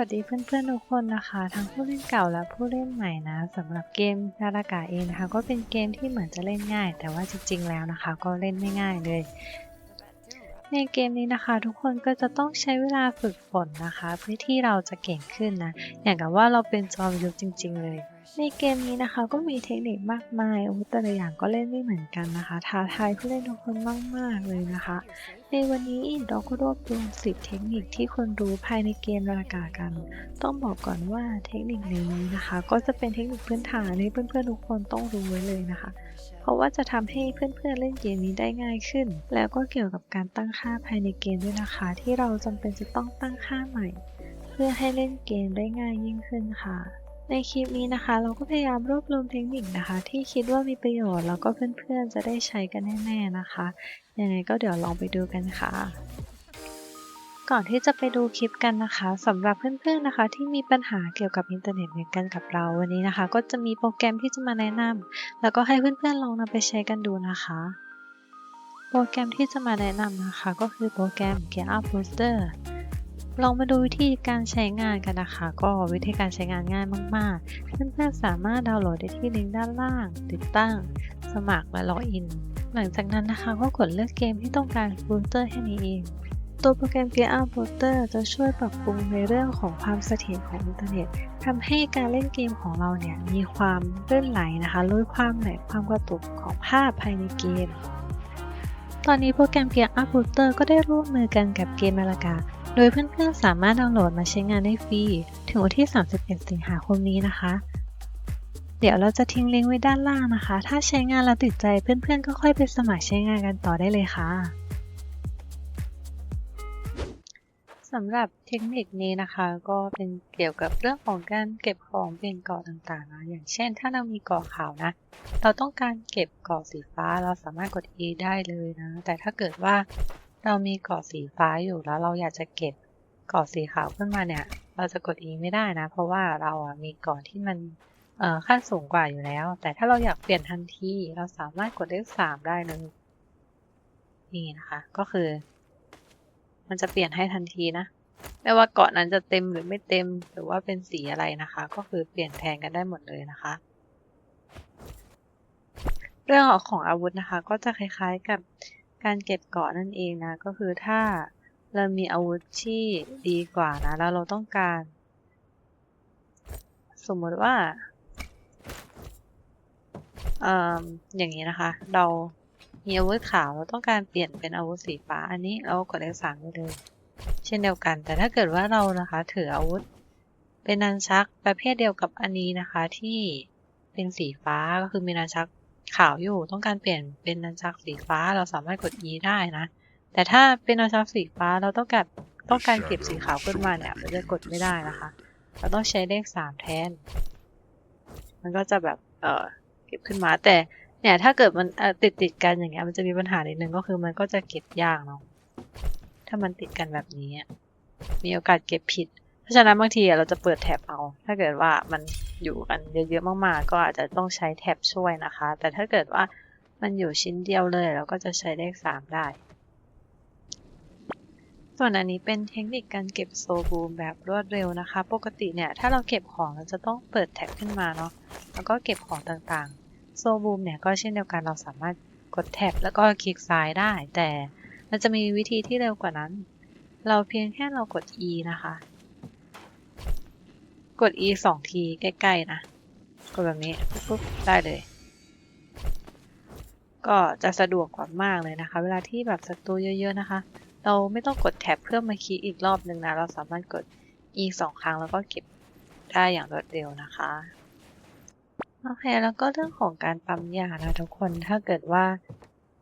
วัสดีเพื่อนๆทุกคนนะคะ ทั้งผู้เล่นเก่าและผู้เล่นใหม่นะสำหรับเกมนารากาเองนะคะ ก็เป็นเกมที่เหมือนจะเล่นง่าย แต่ว่าจริงๆแล้วนะคะ ก็เล่นไม่ง่ายเลย ในเกมนี้นะคะ ทุกคนก็จะต้องใช้เวลาฝึกฝนนะคะ เพื่อที่เราจะเก่งขึ้นนะ อย่างกับว่าเราเป็นจอมยุทธจริง ๆ เลย ในเกมนี้นะคะก็มีเทคนิคมากมายโอ้แต่ละอย่างก็เล่นไม่เหมือนกันนะคะท้าทายผู้เล่นทุกคนมากๆเลยนะคะ ในวันนี้เราก็รวบรวม10เทคนิคที่คนรู้ภายในเกมนารากากัน ต้องบอกก่อนว่าเทคนิคในนี้นะคะ ก็จะเป็นเทคนิคพื้นฐานที่เพื่อนๆทุกคนต้องรู้ไว้เลยนะคะ เพราะว่าจะทำให้เพื่อนๆเล่นเกมนี้ได้ง่ายขึ้น แล้วก็เกี่ยวกับการตั้งค่าภายในเกมด้วยนะคะ ที่เราจำเป็นจะต้องตั้งค่าใหม่ เพื่อให้เล่นเกมได้ง่ายยิ่งขึ้นค่ะ ในคลิปนี้นะคะ เราก็พยายามรวบรวมเทคนิคนะคะ ที่คิดว่ามีประโยชน์แล้วก็เพื่อนๆจะได้ใช้กันแน่ๆนะคะยังไงก็เดี๋ยวลองไปดูกันค่ะ ก่อนที่จะไปดูคลิปกันนะคะสำหรับเพื่อนๆนะคะ ที่มีปัญหาเกี่ยวกับอินเทอร์เน็ตเหมือนกันกับเราวันนี้นะคะ ก็จะมีโปรแกรมที่จะมาแนะนำแล้วก็ให้เพื่อนๆลองนำไปใช้กันดูนะคะโปรแกรมที่จะมาแนะนำนะคะ ก็คือโปรแกรม Gear Up Booster ลองมาดูวิธีการใช้งานกันนะคะ ก็วิธีการใช้งานง่ายมากๆ เพื่อนๆสามารถดาวน์โหลดได้ที่ลิงก์ด้านล่าง ติดตั้ง สมัครและล็อกอิน หลังจากนั้นนะคะก็กดเลือกเกมที่ต้องการบูสเตอร์แค่นี้เอง ตัวโปรแกรม Gear Up Booster จะช่วยปรับปรุงในเรื่องของความเสถียรของอินเทอร์เน็ตทำให้การเล่นเกมของเราเนี่ยมีความลื่นไหลนะคะลดความแหลกความกระตุกของภาพภายในเกมตอนนี้โปรแกรม Gear Up Booster ก็ได้ร่วมมือกันกับเกมนาฬิกา โดยเพื่อนๆสามารถดาวน์โหลดมาใช้งานได้ฟรี ถึงวันที่ 31 สิงหาคมนี้นะคะ เดี๋ยวเราจะทิ้งลิงก์ไว้ด้านล่างนะคะ ถ้าใช้งานแล้วติดใจเพื่อนๆก็ค่อยไปสมัครใช้งานกันต่อได้เลยค่ะสำหรับเทคนิคนี้นะคะ ก็เป็นเกี่ยวกับเรื่องของการเก็บของเป็นเกาะต่างๆนะอย่างเช่น ถ้าเรามีเกาะขาวนะ เราต้องการเก็บเกาะสีฟ้าเราสามารถกด E ได้เลยนะ แต่ถ้าเกิดว่า เรามีเกาะสีฟ้าอยู่แล้วเราอยากจะเก็บเกาะสีขาวขึ้นมาเนี่ย เราจะกด E ไม่ได้นะ เพราะว่าเราอะมีเกาะที่มันเอ่อขั้นสูงกว่าอยู่แล้ว แต่ถ้าเราอยากเปลี่ยนทันทีเราสามารถกดเลขสามได้เลยนี่นะคะ ก็คือ มันจะเปลี่ยนให้ทันทีนะไม่ว่าเกาะนั้นจะเต็มหรือไม่เต็มหรือว่าเป็นสีอะไรนะคะ ก็คือเปลี่ยนแทนกันได้หมดเลยนะคะ เรื่องของอาวุธนะคะ ก็จะคล้ายๆกับ การเก็บเกาะนั่นเองนะ ก็คือถ้าเรามีอาวุธที่ดีกว่านะ แล้วเราต้องการ สมมติว่าเอ่ออย่างนี้นะคะ เรามีอาวุธขาวเราต้องการเปลี่ยนเป็นอาวุธสีฟ้า อันนี้เรากดเลขสามได้เลย เช่นเดียวกัน แต่ถ้าเกิดว่าเรานะคะถืออาวุธ เป็นนันชักประเภทเดียวกับอันนี้นะคะที่เป็นสีฟ้าก็คือมีนันชัก ขาวอยู่ต้องการเปลี่ยนเป็นนันชักสีฟ้าเราสามารถกด E ได้นะ แต่ถ้าเป็นนันชักสีฟ้าเราต้องการต้องการเก็บสีขาวขึ้นมาเนี่ยมันจะกดไม่ได้นะคะ เราต้องใช้เลขสามแทน มันก็จะแบบเออเก็บขึ้นมาแต่เนี่ยถ้าเกิดมันติดติดกันอย่างเงี้ยมันจะมีปัญหานิดนึงก็คือมันก็จะเก็บยากเนาะถ้ามันติดกันแบบนี้ มีโอกาสเก็บผิด เพราะฉะนั้นบางทีเราจะเปิดแท็บเอา ถ้าเกิดว่ามันอยู่กันเยอะๆมากๆ ก็อาจจะต้องใช้แท็บช่วยนะคะ แต่ถ้าเกิดว่ามันอยู่ชิ้นเดียวเลยเราก็จะใช้เลขสามได้ ส่วนอันนี้เป็นเทคนิคการเก็บโซบูมแบบรวดเร็วนะคะ ปกติเนี่ยถ้าเราเก็บของเราจะต้องเปิดแท็บขึ้นมาเนาะ แล้วก็เก็บของต่างๆ โซบูมเนี่ยก็เช่นเดียวกันเราสามารถกดแท็บแล้วก็คลิกซ้ายได้ แต่มันจะมีวิธีที่เร็วกว่านั้น เราเพียงแค่เรากด E นะคะ กด E สองทีใกล้ๆนะ กดแบบนี้ปุ๊บได้เลย ก็จะสะดวกกว่ามากเลยนะคะ เวลาที่แบบศัตรูเยอะๆนะคะ เราไม่ต้องกดแท็บเพื่อมาคลิกอีกรอบหนึ่งนะ เราสามารถกด E สองครั้งแล้วก็เก็บได้อย่างรวดเร็วนะคะโอเคแล้วก็เรื่องของการปั๊มยานะทุกคนถ้าเกิดว่า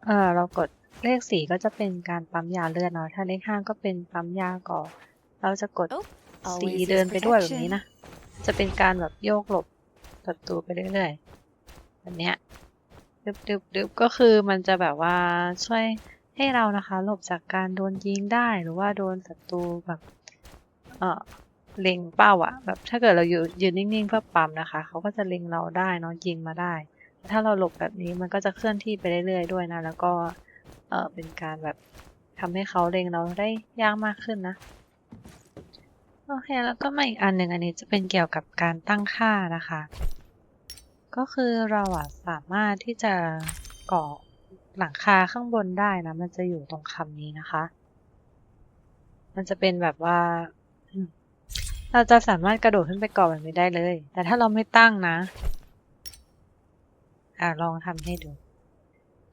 เออเรากดเลขสี่ก็จะเป็นการปั๊มยาเลือดเนาะถ้าเลขห้าก็เป็นปั๊มยาก่อนเราจะกดสีเดินไปด้วยแบบนี้นะ จะเป็นการแบบโยกหลบศัตรูไปเรื่อยๆแบบเนี้ยดึบดึบดึบก็คือมันจะแบบว่าช่วยให้เรานะคะหลบจากการโดนยิงได้หรือว่าโดนศัตรูแบบเออเล็งเป้าอะแบบถ้าเกิดเราอยู่ยืนนิ่งๆเพื่อปั๊มนะคะเขาก็จะเล็งเราได้เนาะยิงมาได้ ถ้าเราหลบแบบนี้มันก็จะเคลื่อนที่ไปเรื่อยๆด้วยนะ แล้วก็เออเป็นการแบบทำให้เขาเล็งเราได้ยากมากขึ้นนะ โอเค แล้วก็มาอีกอันหนึ่งอันนี้จะเป็นเกี่ยวกับการตั้งค่านะคะ ก็คือเราอะสามารถที่จะก่อหลังคาข้างบนได้นะ มันจะอยู่ตรงคำนี้นะคะ มันจะเป็นแบบว่า เราจะสามารถกระโดดขึ้นไปก่อแบบนี้ได้เลย แต่ถ้าเราไม่ตั้งนะ อ่าลองทำให้ดู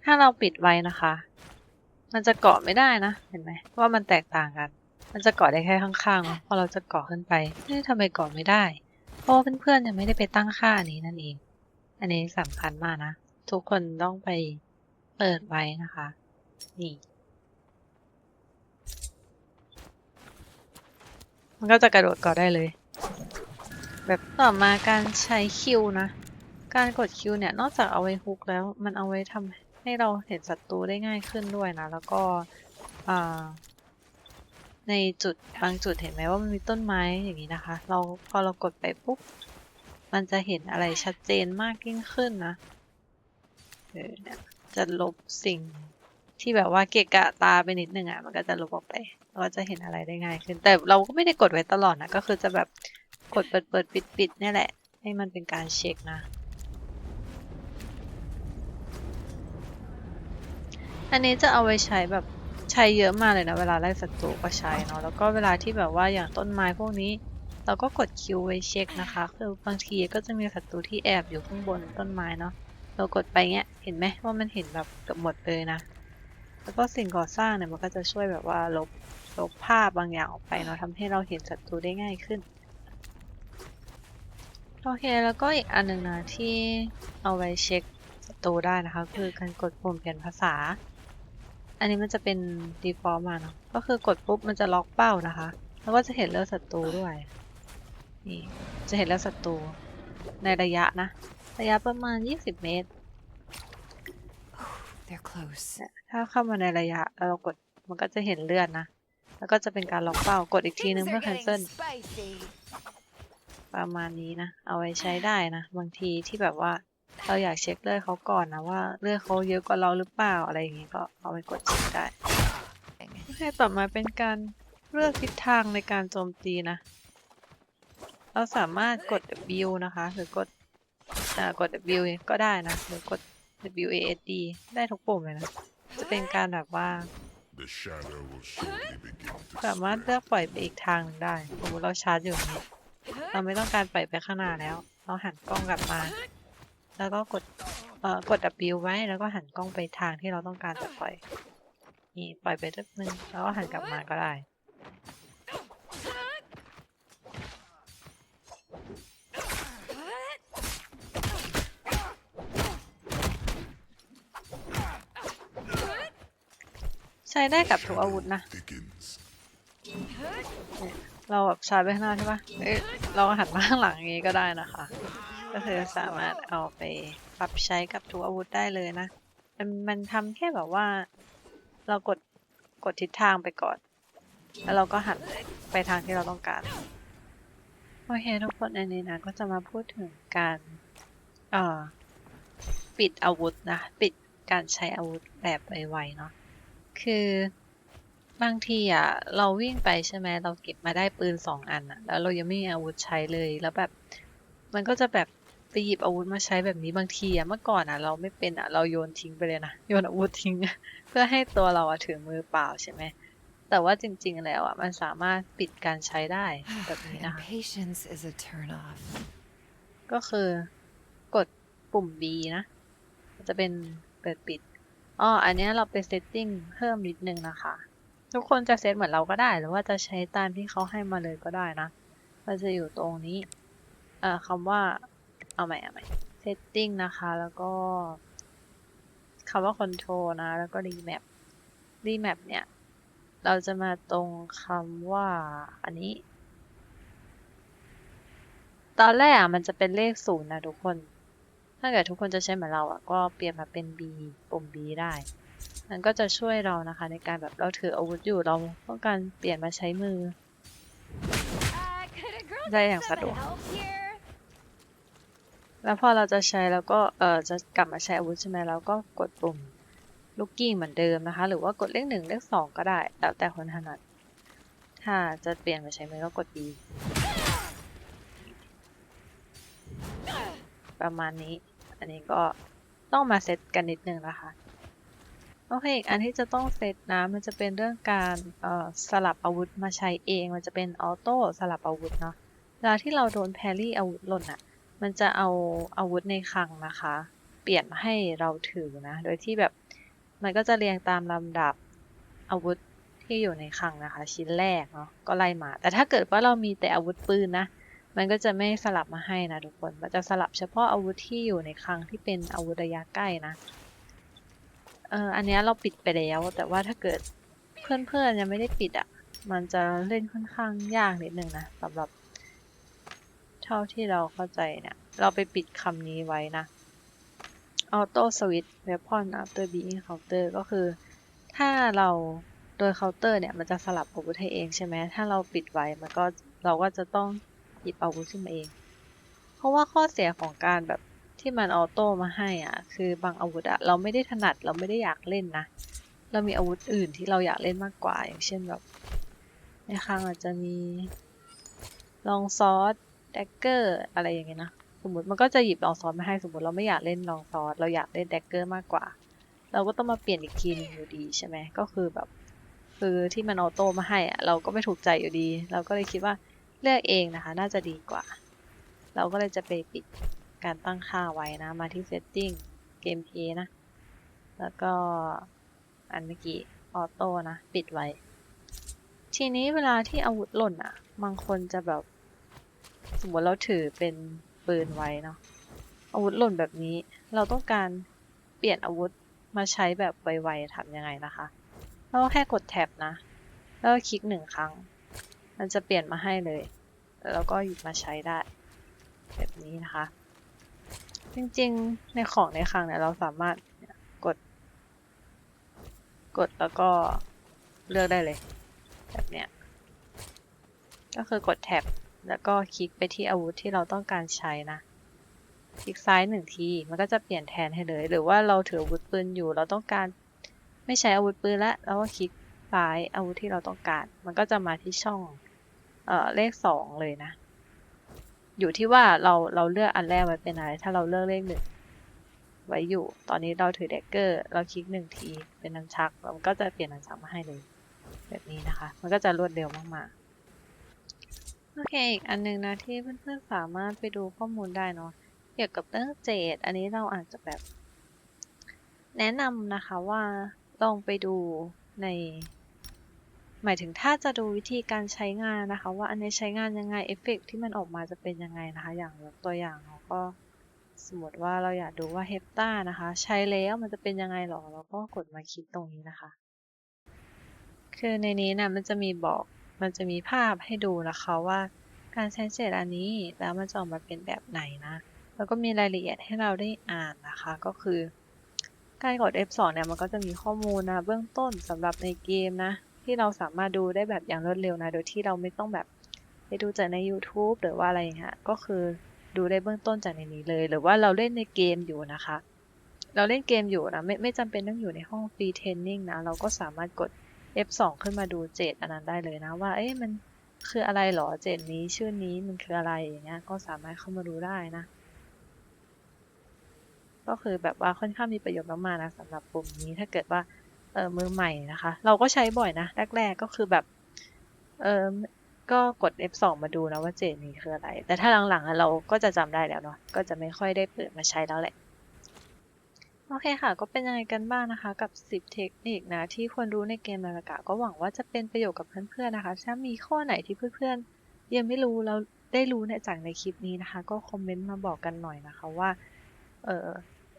ถ้าเราปิดไว้นะคะ มันจะเกาะไม่ได้นะ เห็นไหมว่ามันแตกต่างกัน มันจะเกาะได้แค่ข้างๆเนาะพอเราจะเกาะขึ้นไปเอ๊ะทำไมเกาะไม่ได้ เพราะเพื่อนๆยังไม่ได้ไปตั้งค่านี้นั่นเอง อันนี้สำคัญมากนะ ทุกคนต้องไปเปิดไว้นะคะ นี่ มันก็จะกระโดดเกาะได้เลย แบบต่อมาการใช้คิวนะ การกดคิวเนี่ยนอกจากเอาไว้ฮุกแล้ว มันเอาไว้ทำให้เราเห็นศัตรูได้ง่ายขึ้นด้วยนะ แล้วก็อ่า ในจุดบางจุดเห็นไหมว่ามันมีต้นไม้อย่างนี้นะคะ เราพอเรากดไปปุ๊บ มันจะเห็นอะไรชัดเจนมากยิ่งขึ้นนะเออจะลบสิ่งที่แบบว่าเกะกะตาไปนิดนึงอะ มันก็จะลบออกไปเราก็จะเห็นอะไรได้ง่ายขึ้น แต่เราก็ไม่ได้กดไว้ตลอดนะ ก็คือจะแบบกดเปิดเปิดปิดปิดนี่แหละ ให้มันเป็นการเช็คนะ อันนี้จะเอาไว้ใช้แบบ ใช้เยอะมากเลยนะ เวลาไล่ศัตรูก็ใช้เนาะแล้วก็เวลาที่แบบว่าอย่างต้นไม้พวกนี้ เราก็กดคิวไว้เช็คนะคะ คือบางทีก็จะมีศัตรูที่แอบอยู่ข้างบนต้นไม้เนาะเรากดไปเงี้ยเห็นไหมว่ามันเห็นแบบเกือบหมดเลยนะ แล้วก็สิ่งก่อสร้างเนี่ยมันก็จะช่วยแบบว่าลบลบภาพบางอย่างออกไปเนาะทำให้เราเห็นศัตรูได้ง่ายขึ้นโอเคแล้วก็อีกอันหนึ่งนะที่เอาไว้เช็คศัตรูได้นะคะ คือการกดปุ่มเปลี่ยนภาษา อันนี้มันจะเป็น default มาเนาะก็คือกดปุ๊บมันจะล็อกเป้านะคะ แล้วก็จะเห็นเลือดศัตรูด้วย นี่ จะเห็นเลือดศัตรูในระยะนะ ระยะประมาณ 20 เมตร They're close. ถ้าเข้ามาในระยะแล้วเรากดมันก็จะเห็นเลือดนะ แล้วก็จะเป็นการล็อกเป้ากดอีกทีนึง Things เพื่อ are getting cancel spicy. ประมาณนี้นะ เอาไว้ใช้ได้นะ บางทีที่แบบว่า เราอยากเช็คเลือดเขาก่อนนะว่า เลือดเขาเยอะกว่าเราหรือเปล่าอะไรอย่างงี้ก็เอาไปกดเช็คได้โอเคต่อมาเป็นการเลือกทิศทางในการโจมตีนะ เราสามารถกด W นะคะ หรือกดอ่ากด W ก็ได้นะ หรือกด W A S D ได้ทุกปุ่มเลยนะ จะเป็นการแบบว่า The shadow will surely begin to สามารถเลือกปล่อยไปอีกทางหนึ่งได้สมมติเราชาร์จอยู่อย่างนี้เราไม่ต้องการปล่อยไปข้างหน้าแล้ว เราหันกล้องกลับมา แล้วก็กดเอ่อกด W ไว้แล้วก็หันกล้องไปทางที่เราต้องการจะปล่อย นี่ปล่อยไปสักนึงแล้วก็หันกลับมาก็ได้ใช้ได้กับทุกอาวุธนะ เราแบบชาร์จไปข้างหน้าใช่ปะเอ้ยเราหันมาข้างหลังอย่างนี้ก็ได้นะคะ ก็คือสามารถเอาไปปรับใช้กับทุกอาวุธได้เลยนะ มันมันทำแค่แบบว่า เรากดกดทิศทางไปก่อน แล้วเราก็หันไปทางที่เราต้องการโอเคทุกคนอันนี้นะก็จะมาพูดถึงการเอ่อปิดอาวุธนะ ปิดการใช้อาวุธแบบไวๆเนาะคือบางทีอะเราวิ่งไปใช่ไหมเราเก็บมาได้ปืนสองอันอะ แล้วเรายังไม่มีอาวุธใช้เลยแล้วแบบ มันก็จะแบบ ไปหยิบอาวุธมาใช้แบบนี้บางทีอะเมื่อก่อนอะเราไม่เป็นอะเราโยนทิ้งไปเลยนะโยนอาวุธทิ้ง เพื่อให้ตัวเราอะถือมือเปล่าใช่ไหมแต่ว่าจริง ๆ แล้วอะมันสามารถปิดการใช้ได้แบบนี้นะคะ Impatience is a turn off. ก็คือกดปุ่ม B นะมันจะเป็นเปิดปิดอ๋ออันเนี้ยเราไปเซตติ้งเพิ่มนิดนึงนะคะ ทุกคนจะเซตเหมือนเราก็ได้ หรือว่าจะใช้ตามที่เขาให้มาเลยก็ได้นะ มันจะอยู่ตรงนี้เอ่อคำว่า เอาใหม่เอาใหม่ setting นะคะ แล้วก็คำว่า control นะ แล้วก็ remap remap เนี่ย เราจะมาตรงคำว่า อันนี้ ตอนแรกอะมันจะเป็นเลขศูนย์นะทุกคน ถ้าเกิดทุกคนจะใช้เหมือนเราอะ ก็เปลี่ยนมาเป็น B ปุ่ม B ได้มันก็จะช่วยเรานะคะ ในการแบบเราถืออาวุธอยู่เราต้องการเปลี่ยนมาใช้มือ Uh, could a girl ได้อย่างสะดวก help here? แล้วพอเราจะใช้แล้วก็เออจะกลับมาใช้อาวุธใช่ไหมแล้วก็กดปุ่มลูกกิ้งเหมือนเดิมนะคะ หรือว่ากดเลขหนึ่งเลขสองก็ได้ แล้วแต่คนถนัด ถ้าจะเปลี่ยนไปใช้มือก็กด E ประมาณนี้ อันนี้ก็ต้องมาเซตกันนิดนึงนะคะ โอเคอีกอันที่จะต้องเซตนะมันจะเป็นเรื่องการสลับอาวุธมาใช้เอง มันจะเป็นออโต้สลับอาวุธเนาะ เวลาที่เราโดนแพรี่อาวุธหล่นอะ มันจะเอาอาวุธในคลังนะคะ เปลี่ยนมาให้เราถือนะ โดยที่แบบมันก็จะเรียงตามลำดับอาวุธที่อยู่ในคลังนะคะ ชิ้นแรกเนาะก็ไล่มา แต่ถ้าเกิดว่าเรามีแต่อาวุธปืนนะ มันก็จะไม่สลับมาให้นะทุกคน มันจะสลับเฉพาะอาวุธที่อยู่ในคลังที่เป็นอาวุธระยะใกล้นะเอออันนี้เราปิดไปแล้ว แต่ว่าถ้าเกิดเพื่อนๆยังไม่ได้ปิดอะ มันจะเล่นค่อนข้างยากนิดนึงนะสำหรับ เท่าที่เราเข้าใจเนี่ย เราไปปิดคำนี้ไว้นะ auto switch weapon after being counter ก็คือ ถ้าเราโดยเคาน์เตอร์เนี่ยมันจะสลับอาวุธให้เองใช่ไหมถ้าเราปิดไว้มันก็เราก็จะต้องหยิบอาวุธขึ้นมาเอง เพราะว่าข้อเสียของการแบบที่มันออโต้มาให้อะ คือบางอาวุธอะเราไม่ได้ถนัดเราไม่ได้อยากเล่นนะ เรามีอาวุธอื่นที่เราอยากเล่นมากกว่า อย่างเช่นแบบในครั้งอาจจะมีลองซอส แดกเกอร์อะไรอย่างเงี้ยนะ สมมติมันก็จะหยิบลองซอสมาให้สมมติเราไม่อยากเล่นลองซอสเราอยากเล่นแดกเกอร์มากกว่า เราก็ต้องมาเปลี่ยนอีกทีนึงอยู่ดีใช่ไหมก็คือแบบคือที่มันออโต้มาให้อะเราก็ไม่ถูกใจอยู่ดี เราก็เลยคิดว่าเลือกเองนะคะ น่าจะดีกว่า เราก็เลยจะไปปิดการตั้งค่าไว้นะ มาที่ setting เกมเพนะ แล้วก็อันเมื่อกี้ออโต้นะ ปิดไว้ ทีนี้เวลาที่อาวุธหล่นอะบางคนจะแบบ สมมติเราถือเป็นปืนไว้เนาะอาวุธหล่นแบบนี้ เราต้องการเปลี่ยนอาวุธมาใช้แบบไวๆทำยังไงนะคะ เราก็แค่กดแท็บนะ แล้วก็คลิกหนึ่งครั้ง มันจะเปลี่ยนมาให้เลย แล้วก็หยิบมาใช้ได้ แบบนี้นะคะ จริงๆในของในคลังเนี่ยเราสามารถกด กดแล้วก็เลือกได้เลย แบบเนี้ย ก็คือกดแท็บ แล้วก็คลิกไปที่อาวุธที่เราต้องการใช้นะ คลิกซ้ายหนึ่งที มันก็จะเปลี่ยนแทนให้เลย หรือว่าเราถืออาวุธปืนอยู่ เราต้องการไม่ใช้อาวุธปืนแล้วเราก็คลิกซ้ายอาวุธที่เราต้องการ มันก็จะมาที่ช่องเอ่อเลขสองเลยนะ อยู่ที่ว่าเราเราเลือกอันแรกไว้เป็นอะไร ถ้าเราเลือกเลขหนึ่งไว้อยู่ ตอนนี้เราถือเดกเกอร์ เราคลิกหนึ่งทีเป็นนันชัก มันก็จะเปลี่ยนนันชักมาให้เลย แบบนี้นะคะ มันก็จะรวดเร็วมากๆ เคอีกอันหนึงนะที่เพื่อนๆสามารถไปดูข้อมูลได้เนาะเกี่ยวกับเรื่องเจดอันนี้เราอาจจะแบบ แนะนำนะคะว่าลองไปดูใน หมายถึงถ้าจะดูวิธีการใช้งานนะคะ ว่าอันนี้ใช้งานยังไงเอฟเฟกต์ที่มันออกมาจะเป็นยังไงนะคะ อย่างตัวอย่างเราก็สมมติว่าเราอยากดูว่าเฮปตานะคะ ใช้แล้วมันจะเป็นยังไงหรอเราก็กดมาคลิกตรงนี้นะคะ คือในนี้นะมันจะมีบอก มันจะมีภาพให้ดูนะคะว่า การใช้เจดอันนี้แล้วมันจะออกมาเป็นแบบไหนนะ แล้วก็มีรายละเอียดให้เราได้อ่านนะคะก็คือ การกด F2 เนี่ยมันก็จะมีข้อมูลนะเบื้องต้นสำหรับในเกมนะ ที่เราสามารถดูได้แบบอย่างรวดเร็วนะ โดยที่เราไม่ต้องแบบไปดูจากใน YouTube หรือว่าอะไรอย่างเงี้ยก็คือดูได้เบื้องต้นจากในนี้เลย หรือว่าเราเล่นในเกมอยู่นะคะ เราเล่นเกมอยู่นะไม่ไม่จำเป็นต้องอยู่ในห้องฟรีเทรนนิ่งนะ เราก็สามารถกด F2 ขึ้นมาดูเจดอันนั้นได้เลยนะว่า เอ๊ะมันคืออะไรหรอเจดนี้ชื่อนี้มันคืออะไรอย่างเงี้ยก็สามารถเข้ามาดูได้นะ ก็คือแบบว่าค่อนข้างมีประโยชน์มากๆนะสำหรับปุ่มนี้ถ้าเกิดว่าเออมือใหม่นะคะ เราก็ใช้บ่อยนะแรกๆก็คือแบบเออก็กด F2 มาดูนะว่าเจนนี้คืออะไร แต่ถ้าหลังๆเราก็จะจำได้แล้วเนาะก็จะไม่ค่อยได้เปิดมาใช้แล้วแหละ โอเคค่ะ ก็เป็นยังไงกันบ้างนะคะ กับ 10 เทคนิคนะที่ควรรู้ในเกมนาฬิกาก็หวังว่าจะเป็นประโยชน์กับเพื่อนๆนะคะ ถ้ามีข้อไหนที่เพื่อนๆ ยังไม่รู้แล้วได้รู้เนี่ยจากในคลิปนี้นะคะ ก็คอมเมนต์มาบอกกันหน่อยนะคะว่าเออ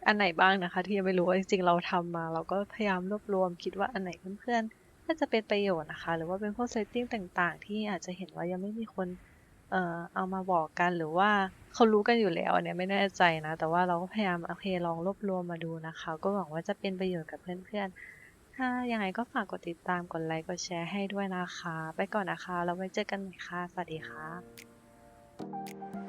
อันไหนบ้างนะคะ ที่ยังไม่รู้จริงๆเราทำมา เราก็พยายามรวบรวมคิดว่าอันไหนเพื่อนๆน่าจะเป็นประโยชน์นะคะ หรือว่าเป็นพวกเซตติ้งต่าง ๆ ที่อาจจะเห็นว่ายังไม่มีคน เอ่อเอามาบอกกันหรือว่าเขารู้กันอยู่แล้ว อันเนี้ยไม่แน่ใจนะ แต่ว่าเราก็พยายามโอเคลองรวบรวมมาดูนะคะ ก็หวังว่าจะเป็นประโยชน์กับเพื่อนๆ ถ้ายังไงก็ฝากกดติดตาม กดไลค์ กดแชร์ให้ด้วยนะคะ ไปก่อนนะคะ แล้วไว้เจอกันใหม่ค่ะ สวัสดีค่ะ